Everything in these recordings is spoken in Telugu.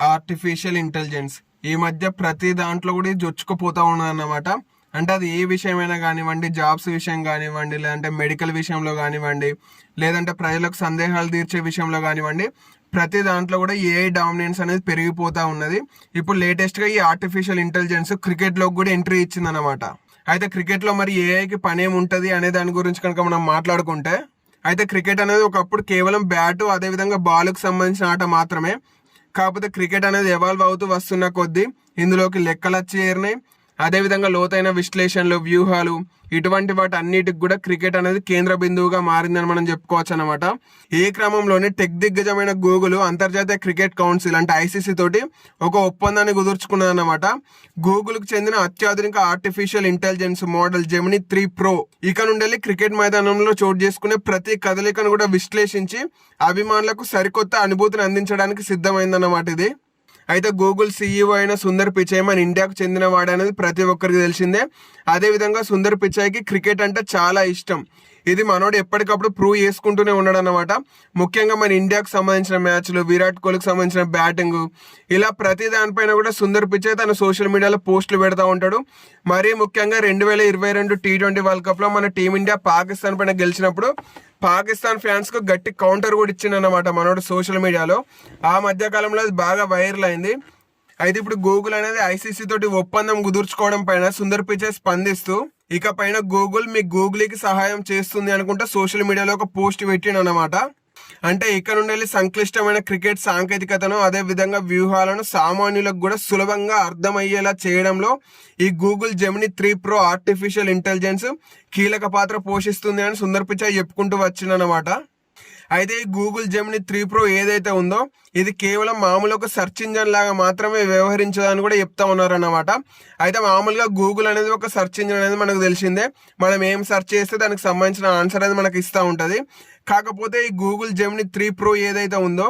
ఆర్టిఫిషియల్ ఇంటెలిజెన్స్ ఈ మధ్య ప్రతి దాంట్లో కూడా జొచ్చుకుపోతూ ఉన్నది అన్నమాట అంటే అది ఏ విషయమైనా కానివ్వండి జాబ్స్ విషయం కానివ్వండి లేదంటే మెడికల్ విషయంలో కానివ్వండి లేదంటే ప్రజలకు సందేహాలు తీర్చే విషయంలో కానివ్వండి ప్రతి దాంట్లో కూడా ఏఐ డామినెన్స్ అనేది పెరిగిపోతూ ఉన్నది. ఇప్పుడు లేటెస్ట్గా ఈ ఆర్టిఫిషియల్ ఇంటెలిజెన్స్ క్రికెట్లోకి కూడా ఎంట్రీ ఇచ్చిందన్నమాట. అయితే క్రికెట్లో మరి ఏఐకి పని ఏముంటుంది అనే దాని గురించి కనుక మనం మాట్లాడుకుంటే అయితే క్రికెట్ అనేది ఒకప్పుడు కేవలం బ్యాటు అదేవిధంగా బాల్కు సంబంధించిన ఆట మాత్రమే. కాకపోతే క్రికెట్ అనేది ఎవాల్వ్ అవుతూ వస్తున్న కొద్దీ ఇందులోకి లెక్కలు వచ్చి చేరినాయి అదేవిధంగా లోతైన విశ్లేషణలు వ్యూహాలు ఇటువంటి వాటి అన్నిటికి కూడా క్రికెట్ అనేది కేంద్ర బిందువుగా మారిందని మనం చెప్పుకోవచ్చు అనమాట ఏ క్రమంలోనే టెక్ దిగ్గజమైన గూగుల్ అంతర్జాతీయ క్రికెట్ కౌన్సిల్ అంటే ఐసీసీ తోటి ఒక ఒప్పందాన్ని కుదుర్చుకున్నదన్నమాట. గూగుల్కి చెందిన అత్యాధునిక artificial intelligence model Gemini three pro ఇక నుండి క్రికెట్ మైదానంలో చోటు చేసుకునే ప్రతి కదలికను కూడా విశ్లేషించి అభిమానులకు సరికొత్త అనుభూతిని అందించడానికి సిద్ధమైందన్నమాట ఇది. అయితే గూగుల్ సీఈఓ అయిన సుందర్ పిచాయ్ మన ఇండియాకు చెందిన వాడు అనేది ప్రతి ఒక్కరికి తెలిసిందే. అదేవిధంగా సుందర్ పిచాయ్కి క్రికెట్ అంటే చాలా ఇష్టం. ఇది మనోడు ఎప్పటికప్పుడు ప్రూవ్ చేసుకుంటూనే ఉన్నాడు అనమాట ముఖ్యంగా మన ఇండియాకు సంబంధించిన మ్యాచ్లు విరాట్ కోహ్లీకి సంబంధించిన బ్యాటింగ్ ఇలా ప్రతి దానిపైన కూడా సుందర్ పిచాయ్ తన సోషల్ మీడియాలో పోస్టులు పెడతా ఉంటాడు. మరీ ముఖ్యంగా రెండు వేల ఇరవై రెండు టీ ట్వంటీ వరల్డ్ కప్లో మన టీమిండియా పాకిస్తాన్ పైన గెలిచినప్పుడు పాకిస్తాన్ ఫ్యాన్స్కు గట్టి కౌంటర్ కూడా ఇచ్చిందన్నమాట మనోడు సోషల్ మీడియాలో ఆ మధ్య కాలంలో అది బాగా వైరల్ అయింది. అయితే ఇప్పుడు గూగుల్ అనేది ఐసీసీ తోటి ఒప్పందం కుదుర్చుకోవడం పైన సుందర్ పిచే స్పందిస్తూ ఇక పైన గూగుల్ మీ గూగుల్కి సహాయం చేస్తుంది అనుకుంటా సోషల్ మీడియాలో ఒక పోస్ట్ పెట్టిండనమాట అంటే ఇక్కడ నుండి సంక్లిష్టమైన క్రికెట్ సాంకేతికతను అదే విధంగా వ్యూహాలను సామాన్యులకు కూడా సులభంగా అర్థమయ్యేలా చేయడంలో ఈ Google Gemini three Pro artificial intelligence కీలక పాత్ర పోషిస్తుంది అని సుందర్ పిచాయ్ చెప్పుకుంటూ వచ్చిందనమాట అయితే ఈ గూగుల్ జెమిని త్రీ ప్రో ఏదైతే ఉందో ఇది కేవలం మామూలు ఒక సెర్చ్ ఇంజన్ లాగా మాత్రమే వ్యవహరించదని కూడా చెప్తా ఉన్నారన్నమాట. అయితే మామూలుగా గూగుల్ అనేది ఒక సెర్చ్ ఇంజన్ అనేది మనకు తెలిసిందే. మనం ఏం సెర్చ్ చేస్తే దానికి సంబంధించిన ఆన్సర్ అనేది మనకు ఇస్తూ ఉంటుంది. కాకపోతే ఈ గూగుల్ జెమిని త్రీ ప్రో ఏదైతే ఉందో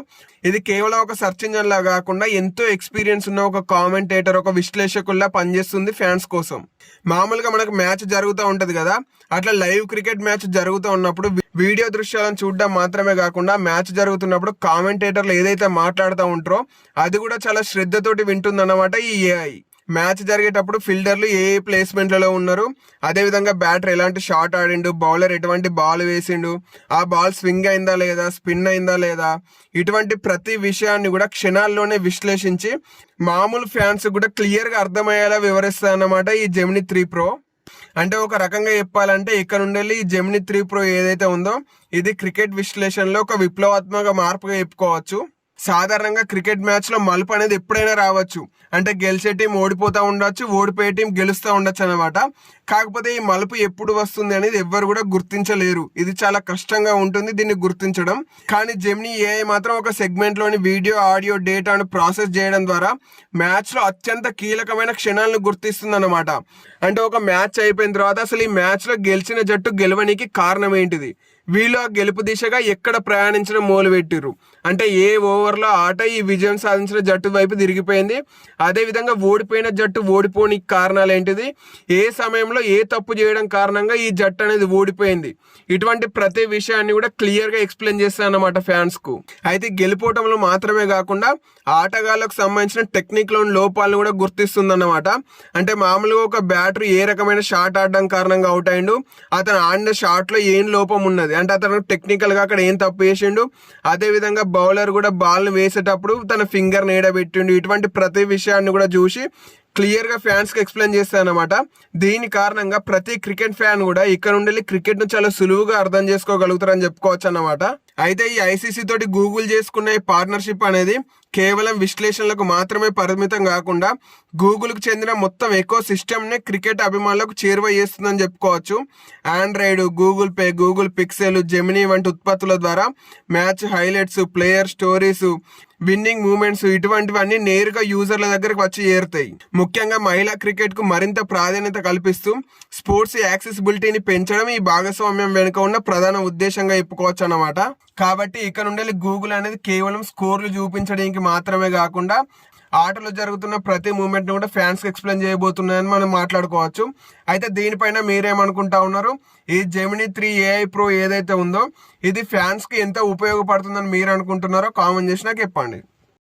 ఇది కేవలం ఒక సెర్చ్ ఇంజన్ లా కాకుండా ఎంతో ఎక్స్పీరియన్స్ ఉన్న ఒక కామెంటేటర్ ఒక విశ్లేషకుల్లా పనిచేస్తుంది ఫ్యాన్స్ కోసం. మామూలుగా మనకు మ్యాచ్ జరుగుతూ ఉంటుంది కదా అట్లా లైవ్ క్రికెట్ మ్యాచ్ జరుగుతూ ఉన్నప్పుడు వీడియో దృశ్యాలను చూడడం మాత్రమే కాకుండా మ్యాచ్ జరుగుతున్నప్పుడు కామెంటేటర్లు ఏదైతే మాట్లాడుతూ ఉంటారో అది కూడా చాలా శ్రద్ధతోటి వింటుందన్నమాట ఈ ఏఐ మ్యాచ్ జరిగేటప్పుడు ఫీల్డర్లు ఏ ప్లేస్మెంట్లలో ఉన్నారు అదేవిధంగా బ్యాటర్ ఎలాంటి షాట్ ఆడిండు బౌలర్ ఎటువంటి బాల్ వేసిండు ఆ బాల్ స్వింగ్ అయిందా లేదా స్పిన్ అయిందా లేదా ఇటువంటి ప్రతి విషయాన్ని కూడా క్షణాల్లోనే విశ్లేషించి మామూలు ఫ్యాన్స్ కూడా క్లియర్గా అర్థమయ్యేలా వివరిస్తాయన్నమాట ఈ జెమిని త్రీ ప్రో అంటే ఒక రకంగా చెప్పాలంటే ఇక్కడ నుండి ఈ జెమిని త్రీ ప్రో ఏదైతే ఉందో ఇది క్రికెట్ విశ్లేషణలో ఒక విప్లవాత్మక మార్పుగా చెప్పుకోవచ్చు. సాధారణంగా క్రికెట్ మ్యాచ్లో మలుపు అనేది ఎప్పుడైనా రావచ్చు. అంటే గెలిచే టీం ఓడిపోతూ ఉండొచ్చు ఓడిపోయే టీం గెలుస్తూ ఉండొచ్చు అనమాట కాకపోతే ఈ మలుపు ఎప్పుడు వస్తుంది అనేది ఎవ్వరు కూడా గుర్తించలేరు. ఇది చాలా కష్టంగా ఉంటుంది దీన్ని గుర్తించడం. కానీ జెమిని ఏఐ మాత్రం ఒక సెగ్మెంట్లోని వీడియో ఆడియో డేటాను ప్రాసెస్ చేయడం ద్వారా మ్యాచ్లో అత్యంత కీలకమైన క్షణాలను గుర్తిస్తుంది అనమాట అంటే ఒక మ్యాచ్ అయిపోయిన తర్వాత అసలు ఈ మ్యాచ్లో గెలిచిన జట్టు గెలవనికి కారణం ఏంటిది? వీళ్ళు ఆ గెలుపు దిశగా ఎక్కడ ప్రయాణించడం మొదలుపెట్టిర్రు అంటే ఏ ఓవర్లో ఆట ఈ విజయం సాధించిన జట్టు వైపు తిరిగిపోయింది. అదేవిధంగా ఓడిపోయిన జట్టు ఓడిపోనికి కారణాలు ఏంటిది? ఏ సమయంలో ఏ తప్పు చేయడం కారణంగా ఈ జట్టు అనేది ఓడిపోయింది? ఇటువంటి ప్రతి విషయాన్ని కూడా క్లియర్గా ఎక్స్ప్లెయిన్ చేస్తాను అన్నమాట ఫ్యాన్స్కు. అయితే గెలుపోవటంలో మాత్రమే కాకుండా ఆటగాళ్ళకు సంబంధించిన టెక్నిక్లోని లోపాలను కూడా గుర్తిస్తుందన్నమాట. అంటే మామూలుగా ఒక బ్యాటరీ ఏ రకమైన షాట్ ఆడడం కారణంగా అవుట్ అయిండు. అతను ఆడిన షాట్లో ఏం లోపం ఉన్నది? అంటే అతను టెక్నికల్గా అక్కడ ఏం తప్పు చేసిండు? అదే విధంగా బౌలర్ కూడా బాల్ వేసేటప్పుడు తన ఫింగర్ ఏడబెట్టిండు. ఇటువంటి ప్రతి విషయాన్ని కూడా చూసి క్లియర్గా ఫ్యాన్స్కి ఎక్స్ప్లెయిన్ చేస్తానమాట దీని కారణంగా ప్రతి క్రికెట్ ఫ్యాన్ కూడా ఇక్కడ నుండి క్రికెట్ను చాలా సులువుగా అర్థం చేసుకోగలుగుతారని చెప్పుకోవచ్చు అన్నమాట అయితే ఈ ఐసీసీ తోటి గూగుల్ చేసుకున్న ఈ పార్ట్నర్షిప్ అనేది కేవలం విశ్లేషణలకు మాత్రమే పరిమితం కాకుండా గూగుల్కి చెందిన మొత్తం ఎకో సిస్టమ్ని క్రికెట్ అభిమానులకు చేరువ చేస్తుందని చెప్పుకోవచ్చు. Android Google Pay Google Pixel Gemini వంటి ఉత్పత్తుల ద్వారా match highlights player stories winning moments ఇటువంటివన్నీ నేరుగా యూజర్ల దగ్గరకు వచ్చి చేరుతాయి ముఖ్యంగా మహిళా క్రికెట్కు మరింత ప్రాధాన్యత కల్పిస్తూ స్పోర్ట్స్ యాక్సెసిబిలిటీని పెంచడం ఈ భాగస్వామ్యం వెనుక ఉన్న ప్రధాన ఉద్దేశంగా చెప్పుకోవచ్చు అన్నమాట. కాబట్టి ఇక్కడ నుండి గూగుల్ అనేది కేవలం స్కోర్లు చూపించడానికి మాత్రమే కాకుండా ఆటలో జరుగుతున్న ప్రతి మూమెంట్ని కూడా ఫ్యాన్స్కి ఎక్స్ప్లెయిన్ చేయబోతున్నాయని మనం మాట్లాడుకోవచ్చు. అయితే దీనిపైన మీరేమనుకుంటా ఉన్నారు? ఈ జెమినీ త్రీ ఏఐ ప్రో ఏదైతే ఉందో ఇది ఫ్యాన్స్కి ఎంత ఉపయోగపడుతుందని మీరు అనుకుంటున్నారో కామెంట్ చేసి నాకు చెప్పండి.